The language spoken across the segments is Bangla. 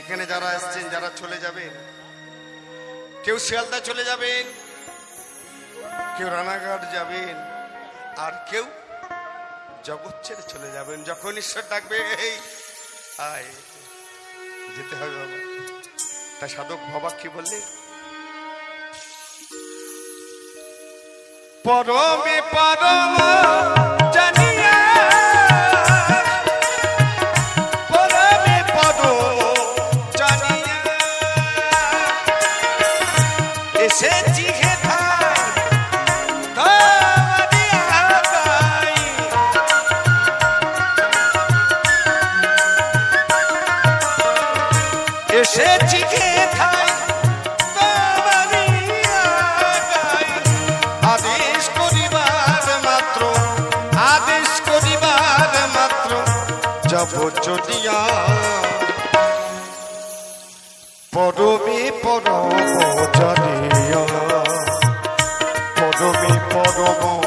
এখানে যারা এসছেন যারা চলে যাবেন, কেউ শিয়ালদা চলে যাবেন, কেউ রানাঘাট যাবেন, আর কেউ জগৎ ছেড়ে চলে যাবেন। যখন ঈশ্বর ডাকবে, এই যেতে হবে বাবা। তা সাধক বাবা কি বললে? পরমে পরম এসেছি খেথায় আদেশ করিবার মাত্র, আদেশ করিবার মাত্র, যাব চলিয়া পরমে পরম জানিয়া পরমে পরম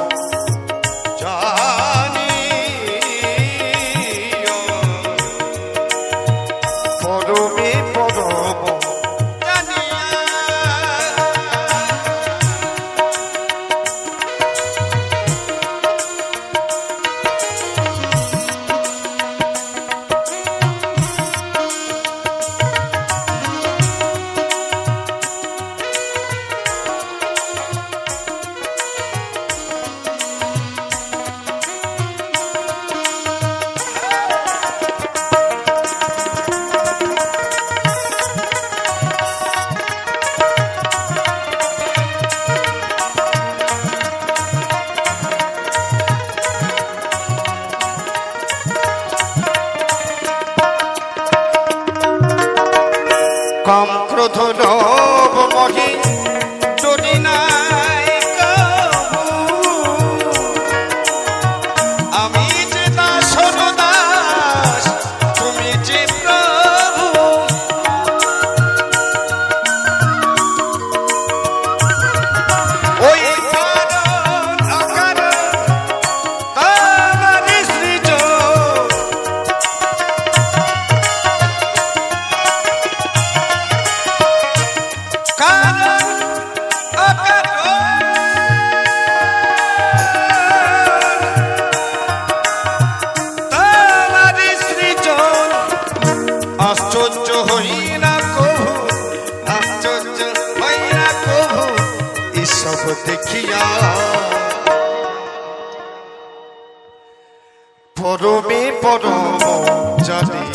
আশ্চর্য হই না কভু আশ্চর্য হই না কভু এসব দেখিয়া পরমে পরম জানিয়া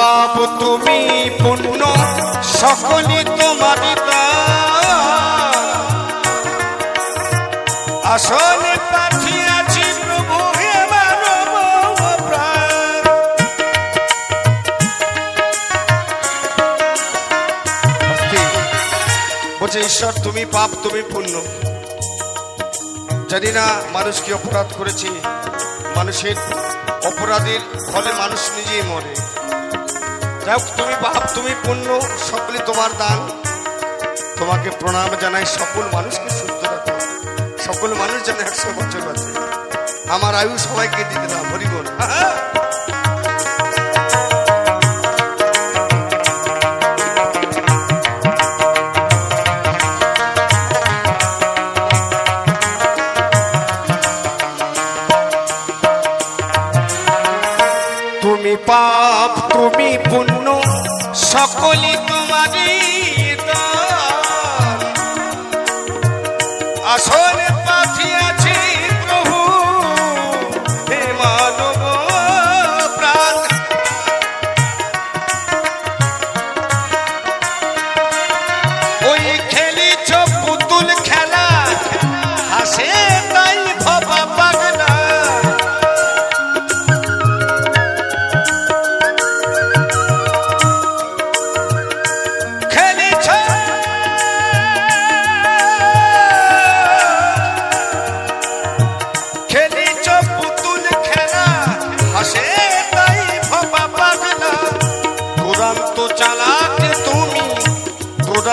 পাপ তুমি পুণ্য সকলই তোমারই দান। আসলে পাঠিয়াছি প্রভু বলছে, ঈশ্বর, তুমি পাপ, তুমি পুণ্য। জানি না মানুষ কি অপরাধ করেছে। মানুষের অপরাধের ফলে মানুষ নিজেই মরে। যাই তুমি পাপ তুমি পুণ্য সকলে তোমার দান। তোমাকে প্রণাম জানাই সকল মানুষকে সুস্থ রাখো। সকল মানুষ যেন একশো বছর বাঁচে আমার আয়ু সবাইকে দিয়ে দিলাম হরিবল। তুমি পাপ, তুমি পুণ্য সকলই তোমারই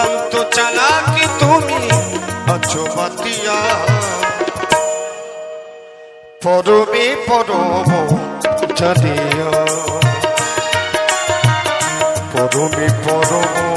অত্যন্ত চালাকি তুমি আছো মাতিয়া পরমে পরম জানিয়া। পরমে পরম